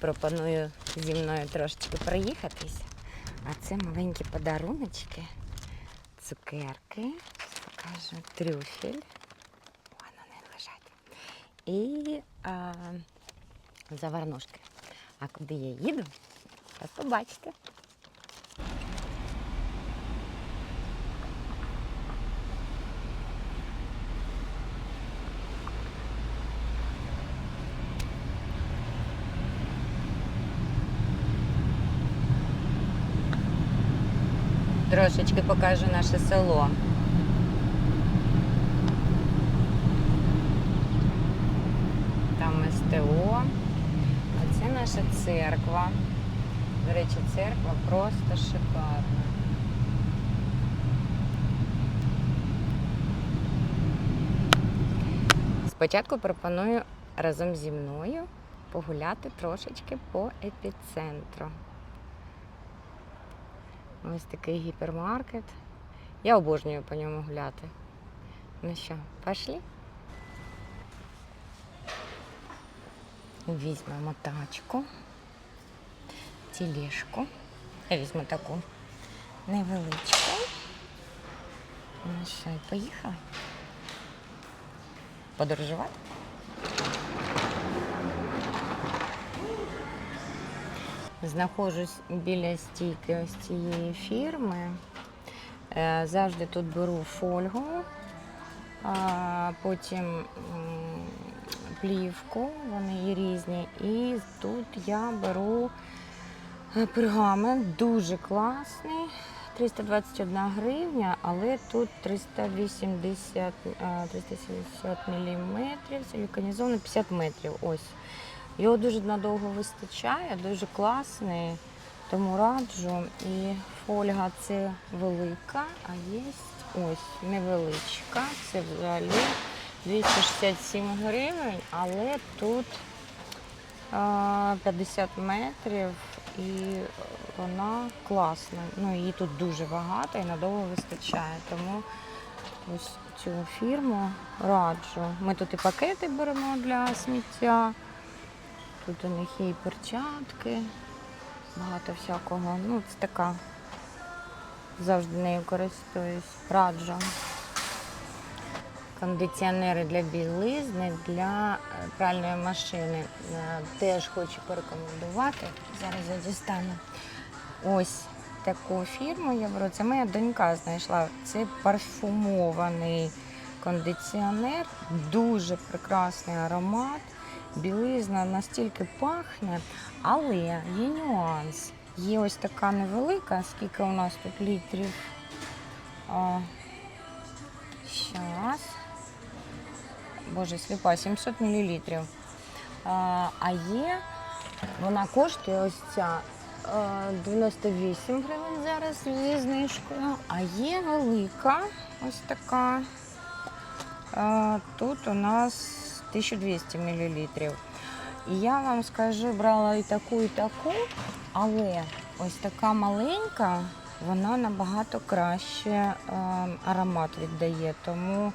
пропоную зі мною трошечки проїхатись. А це маленькі подаруночки, цукерки, покажу трюфель. Вон вони лежать. І а, заварнушки. А куди я їду? то побачите. Трошечки покажу наше село. Там СТО. А це наша церква. До речі, церква просто шикарна. Спочатку пропоную разом зі мною погуляти трошечки по епіцентру. Ось такий гіпермаркет. Я обожнюю по ньому гуляти. Ну що, пошли? Візьмемо тачку, тележку. Я візьму таку невеличку. Ну що, і поїхали? Подорожувати? Знаходжусь біля стійки ось цієї фірми. Е, Завжди тут беру фольгу, потім плівку, вони є різні. І тут я беру е, пергамент, дуже класний. 321 гривня, але тут 380, е, 370 мм, силіконізований 50 метрів. Ось. Його дуже надовго вистачає, дуже класний, тому раджу. І фольга це велика, а є ось невеличка. Це взагалі 267 гривень, але тут 50 метрів і вона класна. Ну, її тут дуже багато і надовго вистачає. Тому ось цю фірму раджу. Ми тут і пакети беремо для сміття. Тут у них є і перчатки, багато всякого. Ну, це така. Завжди нею користуюсь. Раджу. Кондиціонери для білизни, для е, пральної машини. Е, Теж хочу порекомендувати. Зараз я дістану. Ось таку фірму я беру. Це моя донька знайшла. Це парфумований кондиціонер, дуже прекрасний аромат. Білизна настільки пахне, але є нюанс. Є ось така невелика, скільки у нас тут літрів. Зараз. Боже, сліпа, 700 мл. А, а є, вона коштує ось ця е, 98 гривень зараз зі знижкою. А є велика, ось така. Е, Тут у нас 1200 мл. І я вам скажу, брала і таку, і таку, але ось така маленька, вона набагато краще е, аромат віддає. Тому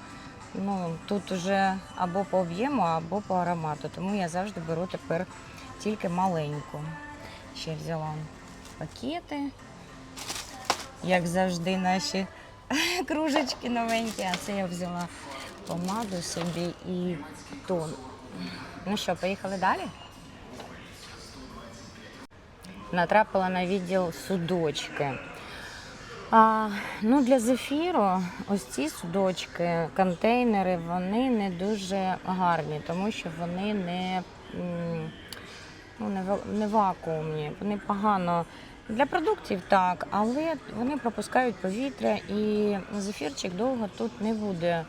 ну, тут вже або по об'єму, або по аромату. Тому я завжди беру тепер тільки маленьку. Ще взяла пакети. Як завжди, наші кружечки новенькі, а це я взяла помаду собі і тон. Ну що, поїхали далі? Натрапила на відділ судочки. А, ну, для зефіру ось ці судочки, контейнери, вони не дуже гарні, тому що вони не, ну, не, вакуумні, вони погано. Для продуктів так, але вони пропускають повітря і зефірчик довго тут не буде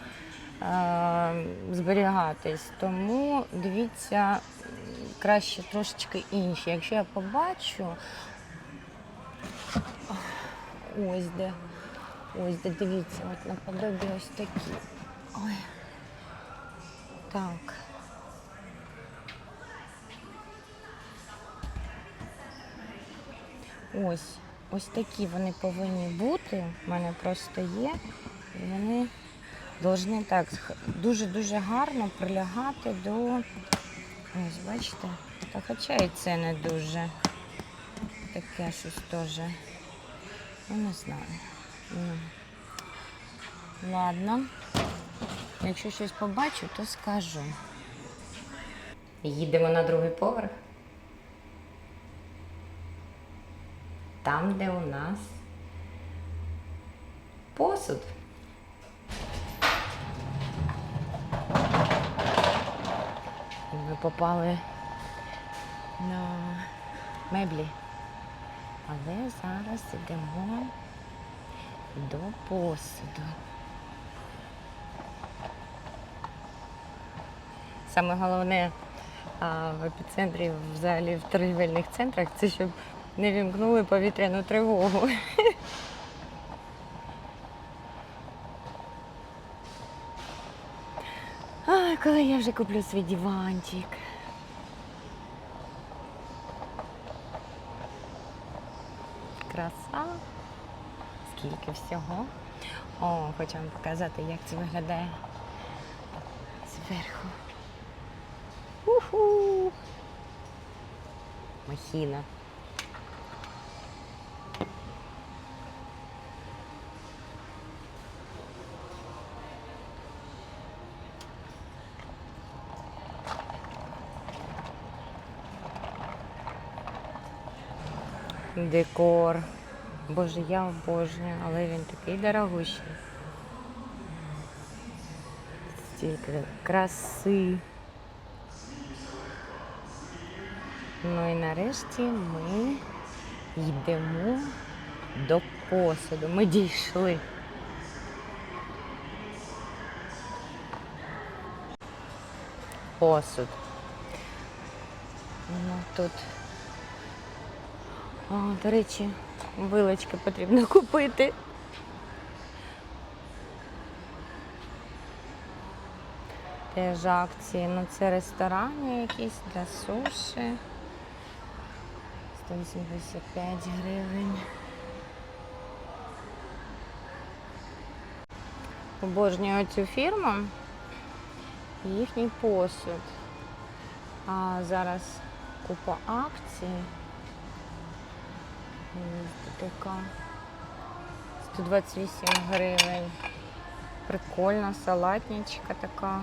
зберігатись. Тому дивіться краще трошечки інші. Якщо я побачу, ось де, ось де, дивіться, от наподобі ось такі. Ой. Так. Ось, ось такі вони повинні бути. У мене просто є. Вони повинні так дуже-дуже гарно прилягати до. Ось, бачите, Та хоча і це не дуже. Таке щось теж. Ну, не знаю. Ну. Ладно. Якщо щось побачу, то скажу. Їдемо на другий поверх. Там, де у нас посуд. Ми попали на меблі. Але зараз йдемо до посуду. Саме головне а, в епіцентрі, взагалі в торгівельних центрах, це щоб не вімкнули повітряну тривогу. Ай, коли я вже куплю свій диванчик. Краса. Скільки всього. О, хочу вам показати, як це виглядає зверху. Уху. Махіна. Декор. Боже, я обожнюю, але він такий дорогущий. Стільки краси. Ну і нарешті ми йдемо до посуду. Ми дійшли. Посуд. Ну тут. О, до речі, вилочки потрібно купити. Теж акції. Ну це ресторани якісь для суші. 185 гривень. Обожнюю цю фірму і їхній посуд. А зараз купа акцій. Така 128 гривень. Прикольна салатничка така.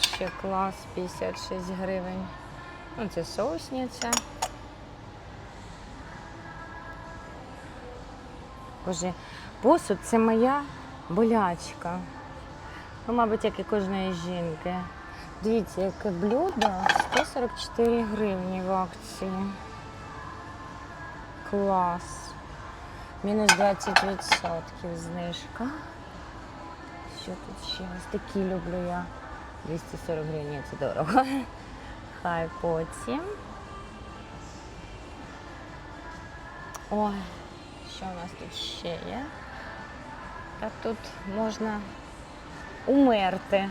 Ще клас 56 гривень. Ну, це соусниця. Боже, посуд це моя болячка. Ну, мабуть, як і кожної жінки. Дивіться, яке блюдо 144 гривні в акції. Клас. Мінус 20% знижка. Що тут ще? Ось такі люблю я. 240 гривень, це дорого. Хай потім. Ой, що у нас тут ще є? Та тут можна умерти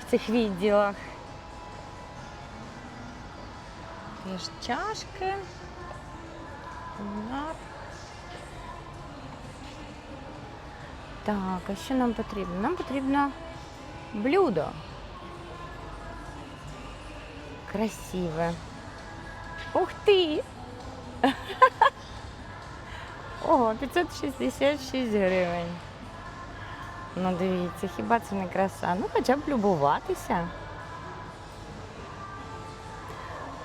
в цих відділах. Є ж чашки. Лап. Так, а що нам потрібно? Нам потрібно блюдо. Красиве. Ух ти! Ого, 566 гривень. Ну дивіться, хіба це не краса? Ну хоча б любуватися.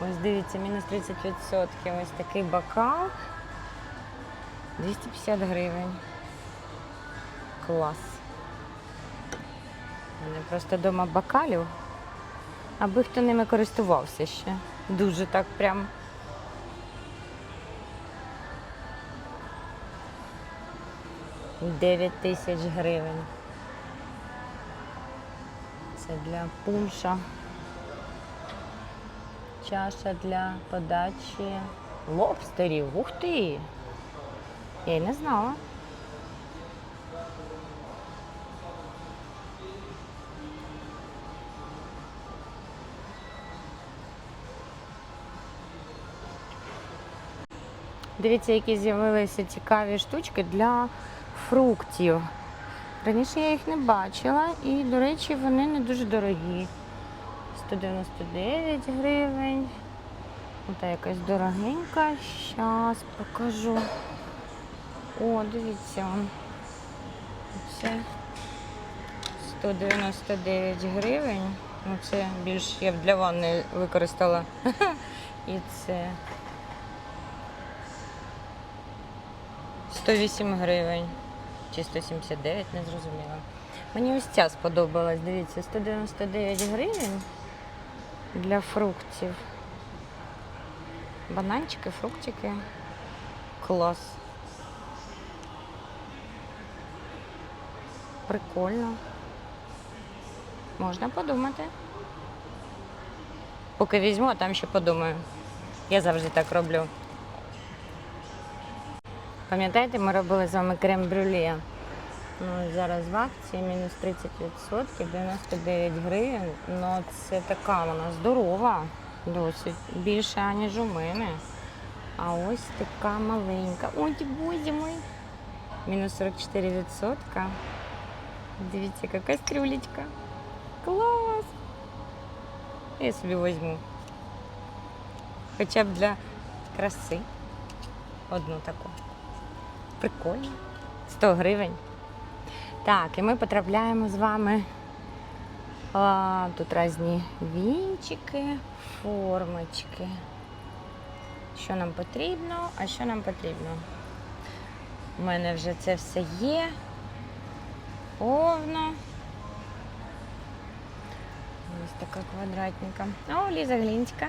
Ось дивіться, мінус 30%. Ось такий бокал. 250 гривень. Клас. У мене просто вдома бокалів, аби хто ними користувався ще. Дуже так прям. Дев'ять тисяч гривень. Це для пунша. Чаша для подачі лобстерів. Ух ти! Я й не знала. Дивіться, які з'явилися цікаві штучки для фруктів. Раніше я їх не бачила і, до речі, вони не дуже дорогі. 199 гривень. Ота якась дорогенька. Зараз покажу. О, дивіться. Це 199 гривень. Ну, це більш я б для ванни використала. І це 108 гривень. Чи 179, не зрозуміла. Мені ось ця сподобалась. Дивіться, 199 гривень для фруктів. Бананчики, фруктики. Клас. Прикольно. Можна подумати. Поки візьму, а там ще подумаю. Я завжди так роблю. Пам'ятаєте, ми робили з вами крем-брюле? Ну, зараз в акції мінус 30%, 99 гривень. Ну, це така вона здорова, досить більша, ніж у мене. А ось така маленька. Ой, бузі мой. Мінус 44%. Дивіться, яка кастрюлечка. Клас! Я собі візьму. Хоча б для краси. Одну таку. Прикольно. 100 гривень. Так, і ми потрапляємо з вами. А, тут різні вінчики, формочки. Що нам потрібно, а що нам потрібно? У мене вже це все є. Повно. Ось така квадратненька. О, Ліза Глінська.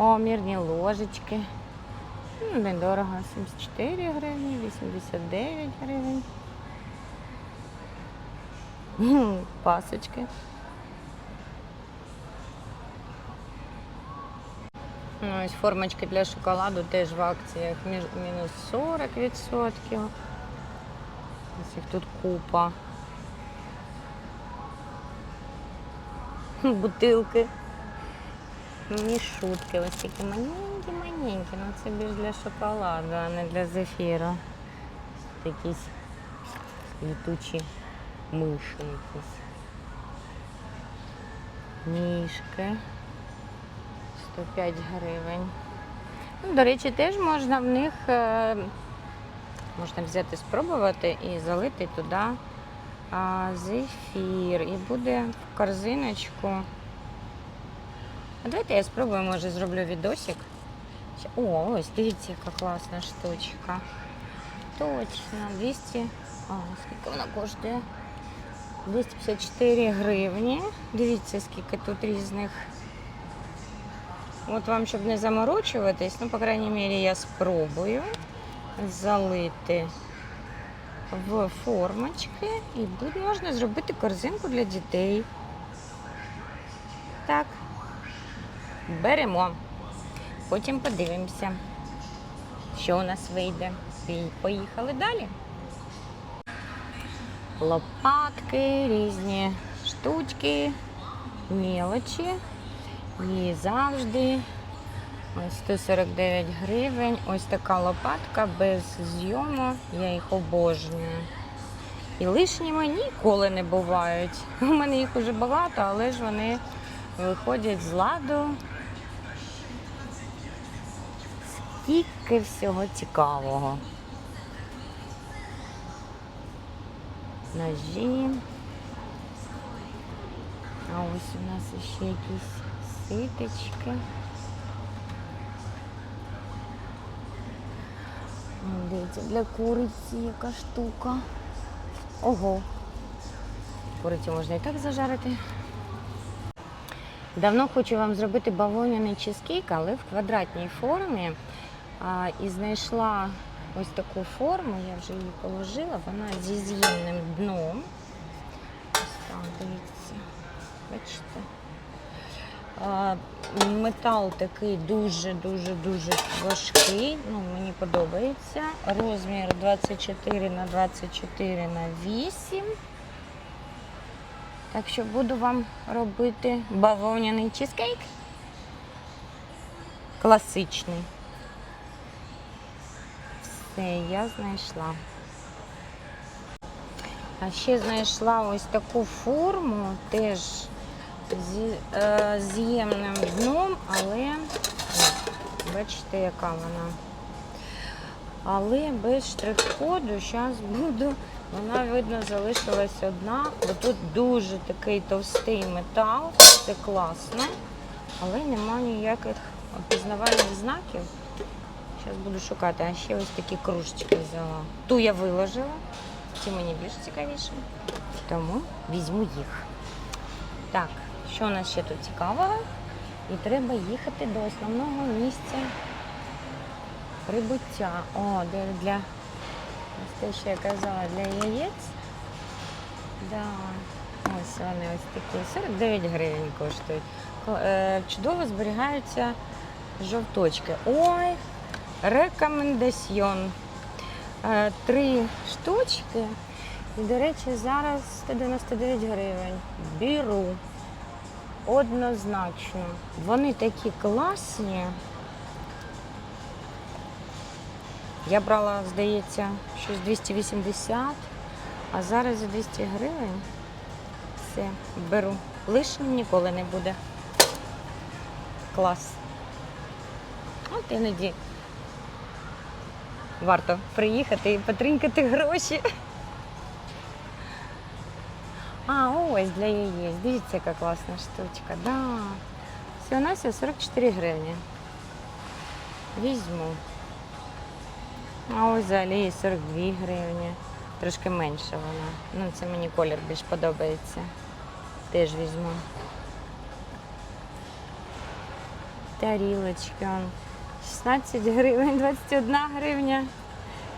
О, мірні ложечки. Ну, Недорого. 74 гривні, 89 гривень. Пасочки. Ну, ось формочки для шоколаду теж в акціях мінус 40%. Ось їх тут купа. Бутилки. Ні шутки, ось такі маленькі-маленькі. Ну це більш для шоколаду, а не для зефіру. Якісь літучі миші якісь. Ніжки. 105 гривень. Ну, до речі, теж можна в них е, можна взяти, спробувати і залити туди зефір. І буде в корзиночку. А давайте я спробую, може, зроблю відосик. О, ось, дивіться, яка класна штучка. Точно, 200. А, скільки вона коштує? 254 гривні. Дивіться, скільки тут різних. От вам, щоб не заморочуватись, ну, по крайній мірі, я спробую залити в формочки і буде можна зробити корзинку для дітей. Так. Беремо. Потім подивимося, що у нас вийде. І поїхали далі. Лопатки, різні штучки, мелочі. І завжди ось 149 гривень. Ось така лопатка без зйому. Я їх обожнюю. І лишніми ніколи не бувають. У мене їх уже багато, але ж вони виходять з ладу. Скільки всього цікавого. Ножі. А ось у нас ще якісь ситочки. Дивіться, для куриці яка штука. Ого. Курицю можна і так зажарити. Давно хочу вам зробити бавовняний чизкейк, але в квадратній формі. А, і знайшла ось таку форму, я вже її положила, вона зі з'ємним дном. Ось так, дивіться. Бачите? А, метал такий дуже-дуже-дуже важкий. Ну, мені подобається. Розмір 24 на 24 на 8. Так що буду вам робити бавовняний чизкейк. Класичний. Все, я знайшла. А ще знайшла ось таку форму, теж зі, е, з'ємним дном, але бачите, яка вона. Але без штрих-коду зараз буду. Вона, видно, залишилась одна, бо тут дуже такий товстий метал, це класно, але нема ніяких опізнавальних знаків. Зараз буду шукати, а ще ось такі кружечки взяла. Ту я виложила, ці мені більш цікавіше, тому візьму їх. Так, що у нас ще тут цікавого? І треба їхати до основного місця прибуття. О, для те, що я казала, для яєць. Да. Ось вони ось такі. 49 гривень коштують. Е, Чудово зберігаються жовточки. Ой, рекомендаціон. Е, Три штучки. І, до речі, зараз 199 гривень. Беру. Однозначно. Вони такі класні. Я брала, здається, щось 280, а зараз за 200 гривень все беру. Лишнім ніколи не буде. Клас. От іноді варто приїхати і потринькати гроші. А, ось для яєць. Дивіться, яка класна штучка. Да. Все, у нас 44 гривні. Візьму. А ось взагалі 42 гривні. Трошки менше вона. Ну, це мені колір більш подобається. Теж візьму. Тарілочки. Он. 16 гривень, 21 гривня.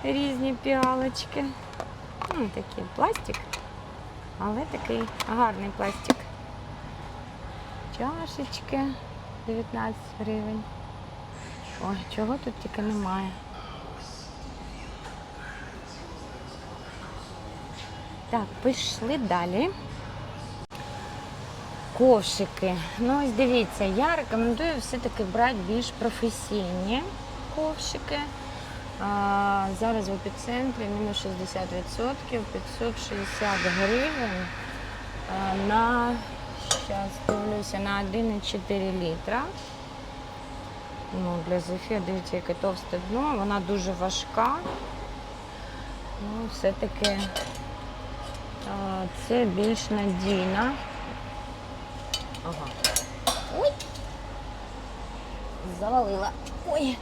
Різні піалочки. Ну, такий пластик. Але такий гарний пластик. Чашечки 19 гривень. Ой, чого тут тільки немає. Так, пішли далі. Кошики. Ну, ось дивіться, я рекомендую все-таки брати більш професійні ковшики. А, зараз в епіцентрі мінус 60%, 560 гривень на, зараз дивлюся, на 1,4 літра. Ну, для Зефі, дивіться, яке товсте дно, вона дуже важка. Ну, все-таки Це більш надійна. Ага. Ой! Завалила. Ой.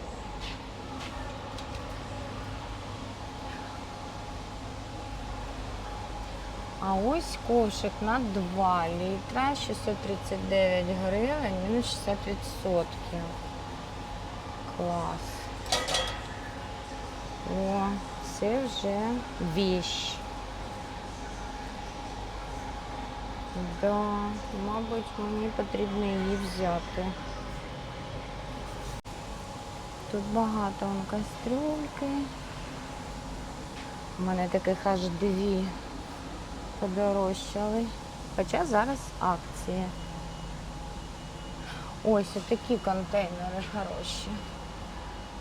А ось кошик на 2 літра, 639 гривень, мінус 60%. Клас. О, це вже віщ. Да, мабуть, мені потрібно її взяти. Тут багато он кастрюльки. У мене таких аж дві подорожчали. Хоча зараз акції. Ось отакі контейнери хороші.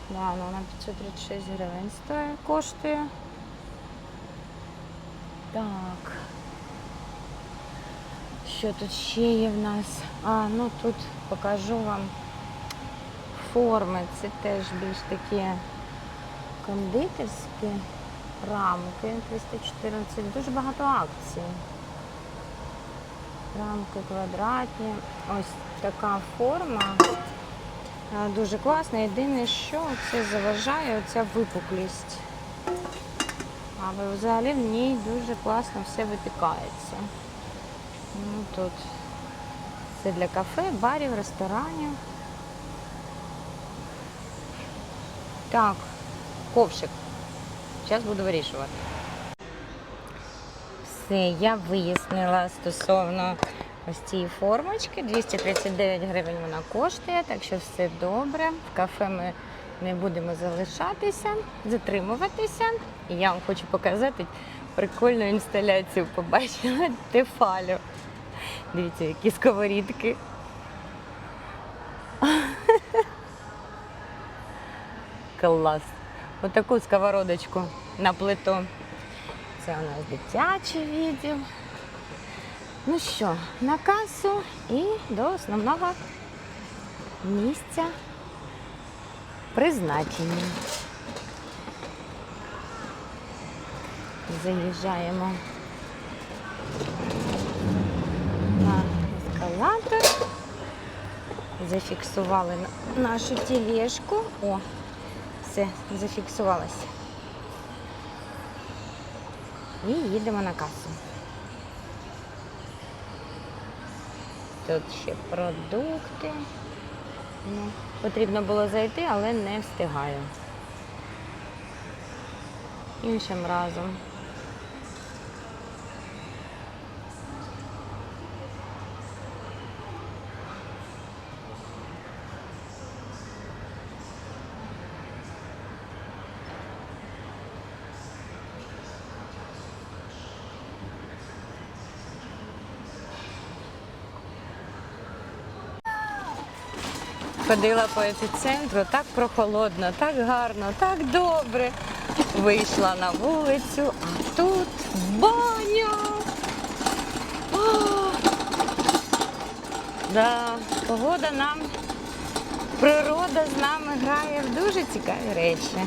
Да, ну на 536 гривень стоїть, коштує. Так. Що тут ще є в нас? А, ну тут покажу вам форми. Це теж більш такі кондитерські рамки. 314. Дуже багато акцій. Рамки квадратні. Ось така форма. Дуже класна. Єдине, що це заважає оця випуклість. Але взагалі в ній дуже класно все випікається. Ну, тут це для кафе, барів, ресторанів. Так, ковшик. Зараз буду вирішувати. Все, я вияснила стосовно ось цієї формочки. 239 гривень вона коштує, так що все добре. В кафе ми не будемо залишатися, затримуватися. І я вам хочу показати прикольну інсталяцію. Побачила Тефалю. Дивіться, які сковорідки. Клас. отаку сковородочку на плиту. Це у нас дитячий відділ. Ну що, на касу і до основного місця призначення. Заїжджаємо на ескалатор. Зафіксували нашу тележку. О, все, зафіксувалася. І їдемо на касу. Тут ще продукти. Ну, потрібно було зайти, але не встигаю. Іншим разом. Ходила по епіцентру, так прохолодно, так гарно, так добре. Вийшла на вулицю, а тут баня. О! Да, погода нам, природа з нами грає в дуже цікаві речі.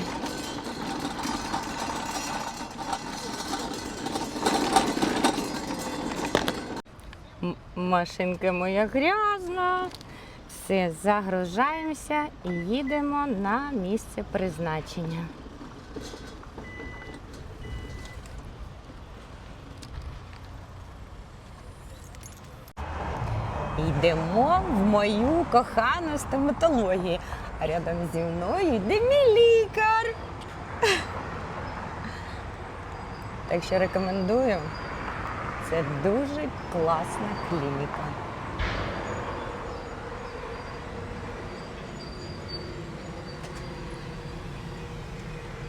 Машинка моя грязна. Все, загружаємося і їдемо на місце призначення. Йдемо в мою кохану стоматологію. А рядом зі мною йде мій лікар. Так що рекомендую. Це дуже класна клініка.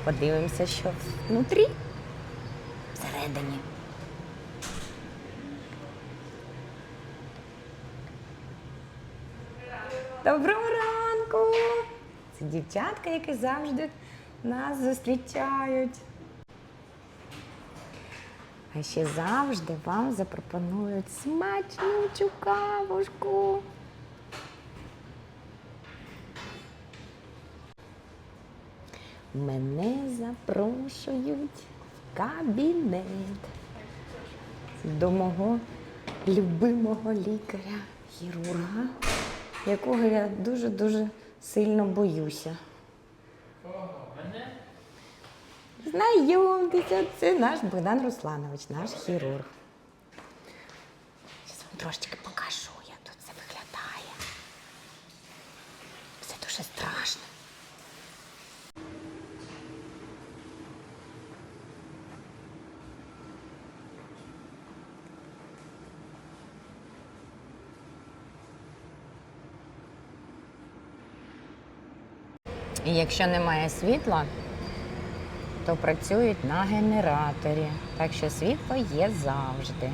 Подивимося, що внутрі. Всередині. Доброго ранку! Це дівчатка, які завжди нас зустрічають. А ще завжди вам запропонують смачнючу кавушку. Мене запрошують в кабінет до мого любимого лікаря, хірурга, якого я дуже-дуже сильно боюся. Знайомтеся, це наш Богдан Русланович, наш хірург. Зараз вам трошечки покажу, як тут це виглядає. Все дуже страшно. І якщо немає світла, то працюють на генераторі. Так що світло є завжди.